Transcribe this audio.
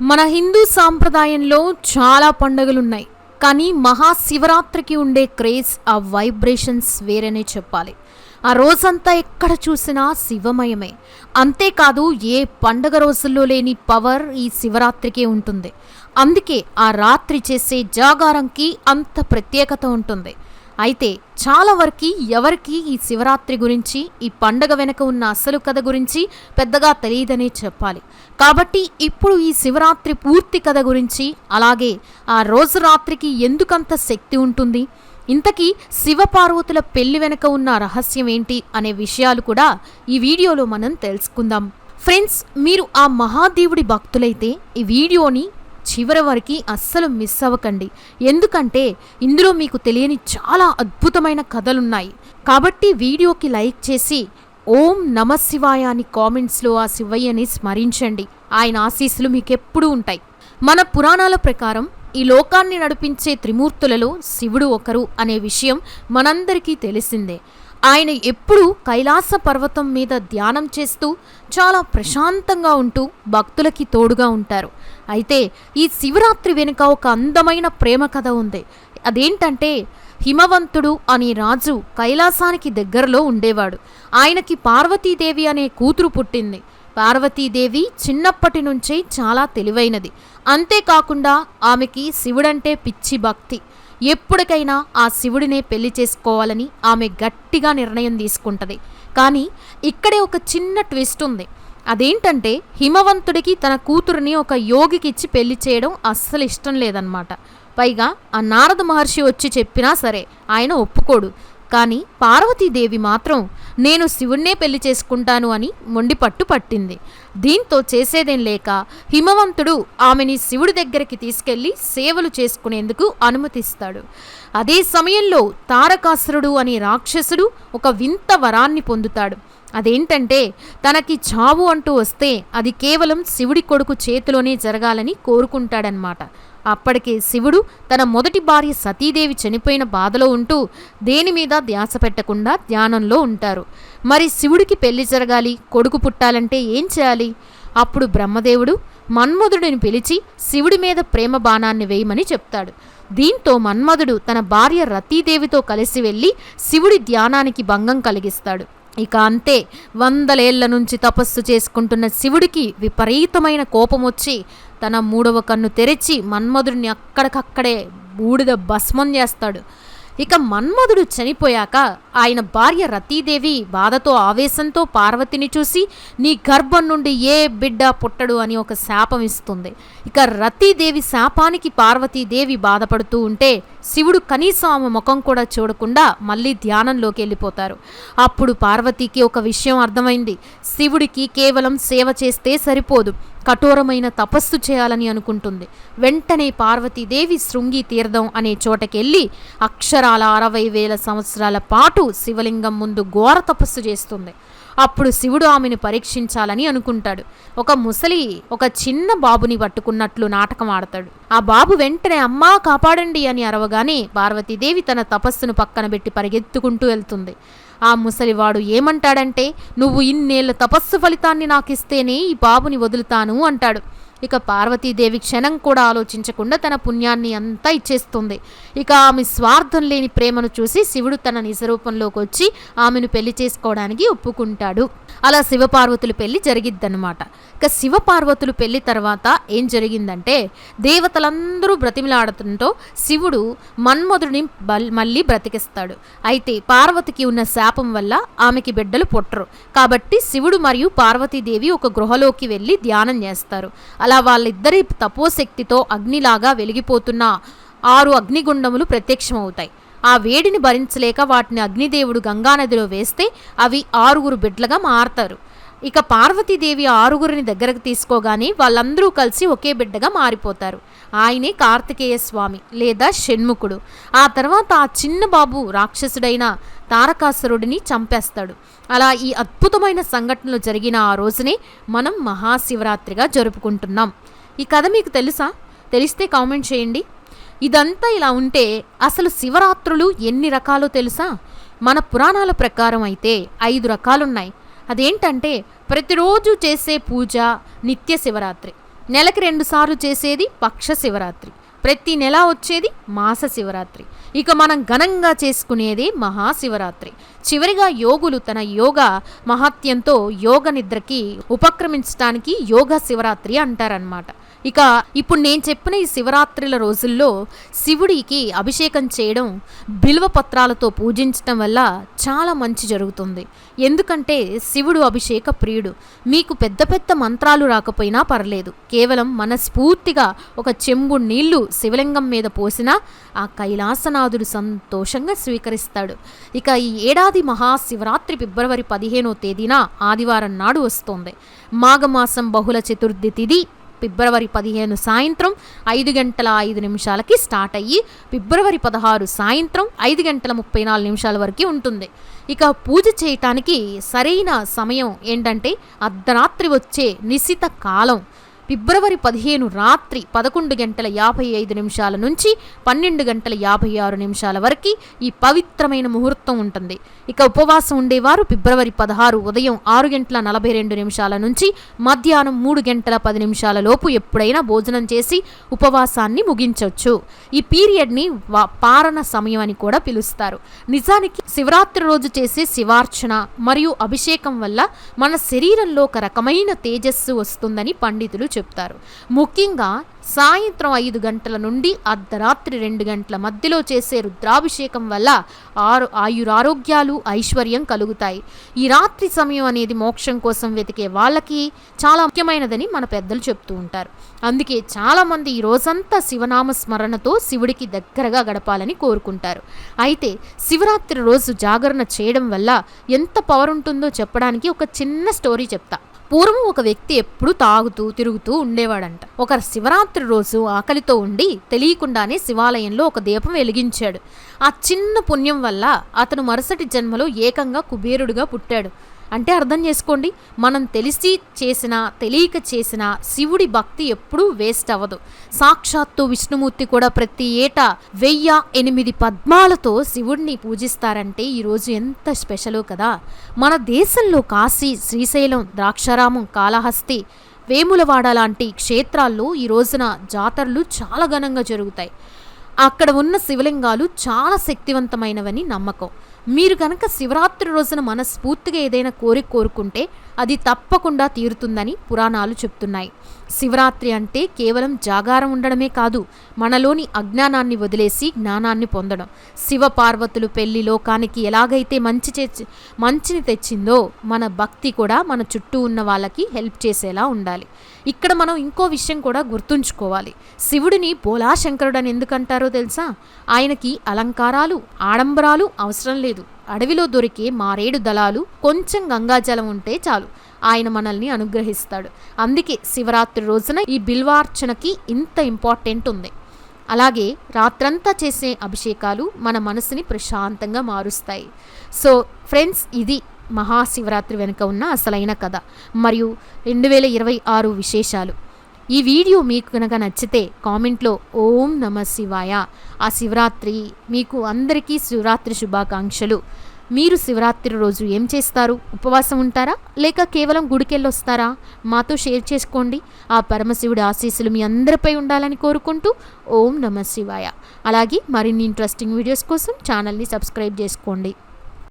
మన హిందూ సాంప్రదాయంలో చాలా పండుగలున్నాయి కానీ మహాశివరాత్రికి ఉండే క్రేజ్ ఆ వైబ్రేషన్స్ వేరేనే చెప్పాలి. ఆ రోజంతా ఎక్కడ చూసినా శివమయమే. అంతేకాదు ఏ పండగ రోజుల్లో లేని పవర్ ఈ శివరాత్రికే ఉంటుంది. అందుకే ఆ రాత్రి చేసే జాగారంకి అంత ప్రత్యేకత ఉంటుంది. అయితే చాలా వరకు ఎవరికి ఈ శివరాత్రి గురించి ఈ పండగ వెనక ఉన్న అసలు కథ గురించి పెద్దగా తెలియదనే చెప్పాలి. కాబట్టి ఇప్పుడు ఈ శివరాత్రి పూర్తి కథ గురించి అలాగే ఆ రోజు రాత్రికి ఎందుకంత శక్తి ఉంటుంది? ఇంతకీ శివపార్వతుల పెళ్ళి వెనుక ఉన్న రహస్యం ఏంటి అనే విషయాలు కూడా ఈ వీడియోలో మనం తెలుసుకుందాం. ఫ్రెండ్స్ మీరు ఆ మహాదేవుడి భక్తులైతే ఈ వీడియోని చివరి వరకు అస్సలు మిస్ అవ్వకండి. ఎందుకంటే ఇందులో మీకు తెలియని చాలా అద్భుతమైన కథలున్నాయి. కాబట్టి వీడియోకి లైక్ చేసి ఓం నమ శివాయ అని కామెంట్స్లో ఆ శివయ్యని స్మరించండి. ఆయన ఆశీస్సులు మీకెప్పుడూ ఉంటాయి. మన పురాణాల ప్రకారం ఈ లోకాన్ని నడిపించే త్రిమూర్తులలో శివుడు ఒకరు అనే విషయం మనందరికీ తెలిసిందే. ఆయన ఎప్పుడూ కైలాస పర్వతం మీద ధ్యానం చేస్తూ చాలా ప్రశాంతంగా ఉంటూ భక్తులకి తోడుగా ఉంటారు. అయితే ఈ శివరాత్రి వెనుక ఒక అందమైన ప్రేమ కథ ఉంది. అదేంటంటే హిమవంతుడు అనే రాజు కైలాసానికి దగ్గరలో ఉండేవాడు. ఆయనకి పార్వతీదేవి అనే కూతురు పుట్టింది. పార్వతీదేవి చిన్నప్పటి నుంచే చాలా తెలివైనది. అంతేకాకుండా ఆమెకి శివుడంటే పిచ్చి భక్తి. ఎప్పటికైనా ఆ శివుడినే పెళ్ళి చేసుకోవాలని ఆమె గట్టిగా నిర్ణయం తీసుకుంటది. కానీ ఇక్కడే ఒక చిన్న ట్విస్ట్ ఉంది. అదేంటంటే హిమవంతుడికి తన కూతురిని ఒక యోగికి ఇచ్చి పెళ్ళి చేయడం అస్సలు ఇష్టం లేదన్నమాట. పైగా ఆ నారద మహర్షి వచ్చి చెప్పినా సరే ఆయన ఒప్పుకోడు. కానీ పార్వతీదేవి మాత్రం నేను శివుణ్ణే పెళ్ళి చేసుకుంటాను అని మొండి పట్టు పట్టింది. దీంతో చేసేదేం లేక హిమవంతుడు ఆమెని శివుడి దగ్గరికి తీసుకెళ్ళి సేవలు చేసుకునేందుకు అనుమతిస్తాడు. అదే సమయంలో తారకాసురుడు అనే రాక్షసుడు ఒక వింత వరాన్ని పొందుతాడు. అదేంటంటే తనకి చావు అంటూ వస్తే అది కేవలం శివుడి కొడుకు చేతిలోనే జరగాలని కోరుకుంటాడనమాట అప్పటికే శివుడు తన మొదటి భార్య సతీదేవి చనిపోయిన బాధలో ఉంటూ దేని మీద ధ్యాస పెట్టకుండా ధ్యానంలో ఉంటారు. మరి శివుడికి పెళ్ళి జరగాలి కొడుకు పుట్టాలంటే ఏం చేయాలి? అప్పుడు బ్రహ్మదేవుడు మన్మధుడిని పిలిచి శివుడి మీద ప్రేమ బాణాన్ని వేయమని చెప్తాడు. దీంతో మన్మధుడు తన భార్య రతీదేవితో కలిసి వెళ్ళి శివుడి ధ్యానానికి భంగం కలిగిస్తాడు. ఇక అంతే వందలేళ్ళ నుంచి తపస్సు చేసుకుంటున్న శివుడికి విపరీతమైన కోపం వచ్చి తన మూడవ కన్ను తెరిచి మన్మధుడిని అక్కడికక్కడే బూడిద భస్మం చేస్తాడు. ఇక మన్మధుడు చనిపోయాక ఆయన భార్య రతీదేవి బాధతో ఆవేశంతో పార్వతిని చూసి నీ గర్భం నుండి ఏ బిడ్డ పుట్టడు అని ఒక శాపం ఇస్తుంది. ఇక రతీదేవి శాపానికి పార్వతీదేవి బాధపడుతూ ఉంటే శివుడు కనీసం ఆమె ముఖం కూడా చూడకుండా మళ్ళీ ధ్యానంలోకి వెళ్ళిపోతారు. అప్పుడు పార్వతికి ఒక విషయం అర్థమైంది. శివుడికి కేవలం సేవ చేస్తే సరిపోదు. కఠోరమైన తపస్సు చేయాలని అనుకుంటుంది. వెంటనే పార్వతీదేవి శృంగి తీర్థం అనే చోటకెళ్ళి అక్షరాల అరవై వేల సంవత్సరాల పాటు శివలింగం ముందు ఘోర తపస్సు చేస్తుంది. అప్పుడు శివుడు ఆమెను పరీక్షించాలని అనుకుంటాడు. ఒక ముసలి ఒక చిన్న బాబుని పట్టుకున్నట్లు నాటకం ఆడతాడు. ఆ బాబు వెంటనే అమ్మా కాపాడండి అని అరవగానే పార్వతీదేవి తన తపస్సును పక్కన పెట్టి పరిగెత్తుకుంటూ వెళ్తుంది. ఆ ముసలివాడు ఏమంటాడంటే నువ్వు ఇన్నేళ్ళ తపస్సు ఫలితాన్ని నాకిస్తేనే ఈ బాబుని వదులుతాను అంటాడు. ఇక పార్వతీదేవి క్షణం కూడా ఆలోచించకుండా తన పుణ్యాన్ని అంతా ఇచ్చేస్తుంది. ఇక ఆమె స్వార్థం లేని ప్రేమను చూసి శివుడు తన నిజరూపంలోకి వచ్చి ఆమెను పెళ్ళి చేసుకోవడానికి ఒప్పుకుంటాడు. అలా శివపార్వతులు పెళ్ళి జరిగిద్దనమాట ఇక శివపార్వతులు పెళ్ళి తర్వాత ఏం జరిగిందంటే దేవతలందరూ బ్రతిమిలాడటంతో శివుడు మన్మధుడిని బల్ మళ్ళీ బ్రతికిస్తాడు. అయితే పార్వతికి ఉన్న శాపం వల్ల ఆమెకి బిడ్డలు పుట్టరు. కాబట్టి శివుడు మరియు పార్వతీదేవి ఒక గృహలోకి వెళ్ళి ధ్యానం చేస్తారు. అలా వాళ్ళిద్దరి తపోశక్తితో అగ్నిలాగా వెలిగిపోతున్న ఆరు అగ్నిగుండములు ప్రత్యక్షమవుతాయి. ఆ వేడిని భరించలేక వాటిని అగ్నిదేవుడు గంగానదిలో వేస్తే అవి ఆరుగురు బిడ్డలుగా మారతారు. ఇక పార్వతీదేవి ఆరుగురిని దగ్గరకు తీసుకోగానే వాళ్ళందరూ కలిసి ఒకే బిడ్డగా మారిపోతారు. ఆయనే కార్తికేయ స్వామి లేదా షణ్ముఖుడు. ఆ తర్వాత ఆ చిన్న బాబు రాక్షసుడైన తారకాసురుడిని చంపేస్తాడు. అలా ఈ అద్భుతమైన సంఘటనలు జరిగిన ఆ రోజునే మనం మహాశివరాత్రిగా జరుపుకుంటున్నాం. ఈ కథ మీకు తెలుసా? తెలిస్తే కామెంట్ చేయండి. ఇదంతా ఇలా ఉంటే అసలు శివరాత్రులు ఎన్ని రకాలో తెలుసా? మన పురాణాల ప్రకారం అయితే ఐదు రకాలున్నాయి. అదేంటంటే ప్రతిరోజు చేసే పూజ నిత్య శివరాత్రి. నెలకి రెండుసార్లు చేసేది పక్ష శివరాత్రి. ప్రతి నెల వచ్చేది మాస శివరాత్రి. ఇక మనం ఘనంగా చేసుకునేది మహాశివరాత్రి చివరిగా యోగులు తన యోగ మహత్యంతో యోగ నిద్రకి ఉపక్రమించడానికి యోగ శివరాత్రి అంటారనమాట ఇక ఇప్పుడు నేను చెప్పిన ఈ శివరాత్రుల రోజుల్లో శివుడికి అభిషేకం చేయడం బిల్వ పత్రాలతో పూజించటం వల్ల చాలా మంచి జరుగుతుంది. ఎందుకంటే శివుడు అభిషేక ప్రియుడు. మీకు పెద్ద పెద్ద మంత్రాలు రాకపోయినా పర్లేదు. కేవలం మనస్ఫూర్తిగా ఒక చెంబు నీళ్ళు శివలింగం మీద పోసినా ఆ కైలాసనాథుడు సంతోషంగా స్వీకరిస్తాడు. ఇక ఈ ఏడాది మహాశివరాత్రి ఫిబ్రవరి పదిహేనో తేదీన ఆదివారం నాడు వస్తోంది. మాఘమాసం బహుళ చతుర్థి తిథి ఫిబ్రవరి పదిహేను సాయంత్రం ఐదు గంటల ఐదు నిమిషాలకి స్టార్ట్ అయ్యి ఫిబ్రవరి పదహారు సాయంత్రం ఐదు గంటల ముప్పై నాలుగు నిమిషాల వరకు ఉంటుంది. ఇక పూజ చేయటానికి సరైన సమయం ఏంటంటే అర్ధరాత్రి వచ్చే నిశిత కాలం. ఫిబ్రవరి పదిహేను రాత్రి పదకొండు గంటల యాభై ఐదు నిమిషాల నుంచి పన్నెండు గంటల యాభై ఆరు నిమిషాల వరకు ఈ పవిత్రమైన ముహూర్తం ఉంటుంది. ఇక ఉపవాసం ఉండేవారు ఫిబ్రవరి పదహారు ఉదయం ఆరు గంటల నలభై రెండు నిమిషాల నుంచి మధ్యాహ్నం మూడు గంటల పది నిమిషాల లోపు ఎప్పుడైనా భోజనం చేసి ఉపవాసాన్ని ముగించవచ్చు ఈ పీరియడ్ని పారణ సమయం అని కూడా పిలుస్తారు. నిజానికి శివరాత్రి రోజు చేసే శివార్చన మరియు అభిషేకం వల్ల మన శరీరంలో ఒక రకమైన తేజస్సు వస్తుందని పండితులు చెప్తారు. ముఖ్యంగా సాయంత్రం ఐదు గంటల నుండి అర్ధరాత్రి రెండు గంటల మధ్యలో చేసే రుద్రాభిషేకం వల్ల ఆరు ఆయురారోగ్యాలు ఐశ్వర్యం కలుగుతాయి. ఈ రాత్రి సమయం అనేది మోక్షం కోసం వెతికే వాళ్ళకి చాలా ముఖ్యమైనదని మన పెద్దలు చెప్తూ ఉంటారు. అందుకే చాలామంది ఈ రోజంతా శివనామ స్మరణతో శివుడికి దగ్గరగా గడపాలని కోరుకుంటారు. అయితే శివరాత్రి రోజు జాగరణ చేయడం వల్ల ఎంత పవర్ ఉంటుందో చెప్పడానికి ఒక చిన్న స్టోరీ చెప్తా. పూర్వం ఒక వ్యక్తి ఎప్పుడు తాగుతూ తిరుగుతూ ఉండేవాడంట. ఒక శివరాత్రి రోజు ఆకలితో ఉండి తెలియకుండానే శివాలయంలో ఒక దీపం వెలిగించాడు. ఆ చిన్న పుణ్యం వల్ల అతను మరుసటి జన్మలో ఏకంగా కుబేరుడుగా పుట్టాడు. అంటే అర్థం చేసుకోండి మనం తెలిసి చేసినా తెలియక చేసినా శివుడి భక్తి ఎప్పుడూ వేస్ట్ అవ్వదు. సాక్షాత్తు విష్ణుమూర్తి కూడా ప్రతి ఏటా వెయ్యి ఎనిమిది పద్మాలతో శివుడిని పూజిస్తారంటే ఈరోజు ఎంత స్పెషలో కదా. మన దేశంలో కాశీ శ్రీశైలం ద్రాక్షారామం కాళహస్తి వేములవాడ లాంటి క్షేత్రాల్లో ఈ రోజున జాతరలు చాలా ఘనంగా జరుగుతాయి. అక్కడ ఉన్న శివలింగాలు చాలా శక్తివంతమైనవని నమ్మకం. మీరు కనుక శివరాత్రి రోజున మనస్ఫూర్తిగా ఏదైనా కోరిక కోరుకుంటే అది తప్పకుండా తీరుతుందని పురాణాలు చెప్తున్నాయి. శివరాత్రి అంటే కేవలం జాగారం ఉండడమే కాదు మనలోని అజ్ఞానాన్ని వదిలేసి జ్ఞానాన్ని పొందడం. శివ పార్వతులు పెళ్ళి లోకానికి ఎలాగైతే మంచి మంచిని తెచ్చిందో మన భక్తి కూడా మన చుట్టూ ఉన్న వాళ్ళకి హెల్ప్ చేసేలా ఉండాలి. ఇక్కడ మనం ఇంకో విషయం కూడా గుర్తుంచుకోవాలి. శివుడిని పోలాశంకరుడు అని ఎందుకంటారో తెలుసా? ఆయనకి అలంకారాలు ఆడంబరాలు అవసరం లేదు. అడవిలో దొరికే మారేడు దళాలు కొంచెం గంగాజలం ఉంటే చాలు. ఆయన మనల్ని అనుగ్రహిస్తాడు. అందుకే శివరాత్రి రోజున ఈ బిల్వార్చనకి ఇంత ఇంపార్టెంట్ ఉంది. అలాగే రాత్రంతా చేసే అభిషేకాలు మన మనసుని ప్రశాంతంగా మారుస్తాయి. సో ఫ్రెండ్స్ ఇది మహాశివరాత్రి వెనుక ఉన్న అసలైన కథ. మరియు రెండు వేల ఇరవై ఆరు విశేషాలు. ఈ వీడియో మీకు కనుక నచ్చితే కామెంట్లో ఓం నమ శివాయ. ఆ శివరాత్రి మీకు అందరికీ శివరాత్రి శుభాకాంక్షలు. మీరు శివరాత్రి రోజు ఏం చేస్తారు? ఉపవాసం ఉంటారా? లేక కేవలం గుడికెళ్ళొస్తారా? మాతో షేర్ చేసుకోండి. ఆ పరమశివుడి ఆశీస్సులు మీ అందరిపై ఉండాలని కోరుకుంటూ ఓం నమ శివాయ. అలాగే మరిన్ని ఇంట్రెస్టింగ్ వీడియోస్ కోసం ఛానల్ని సబ్స్క్రైబ్ చేసుకోండి.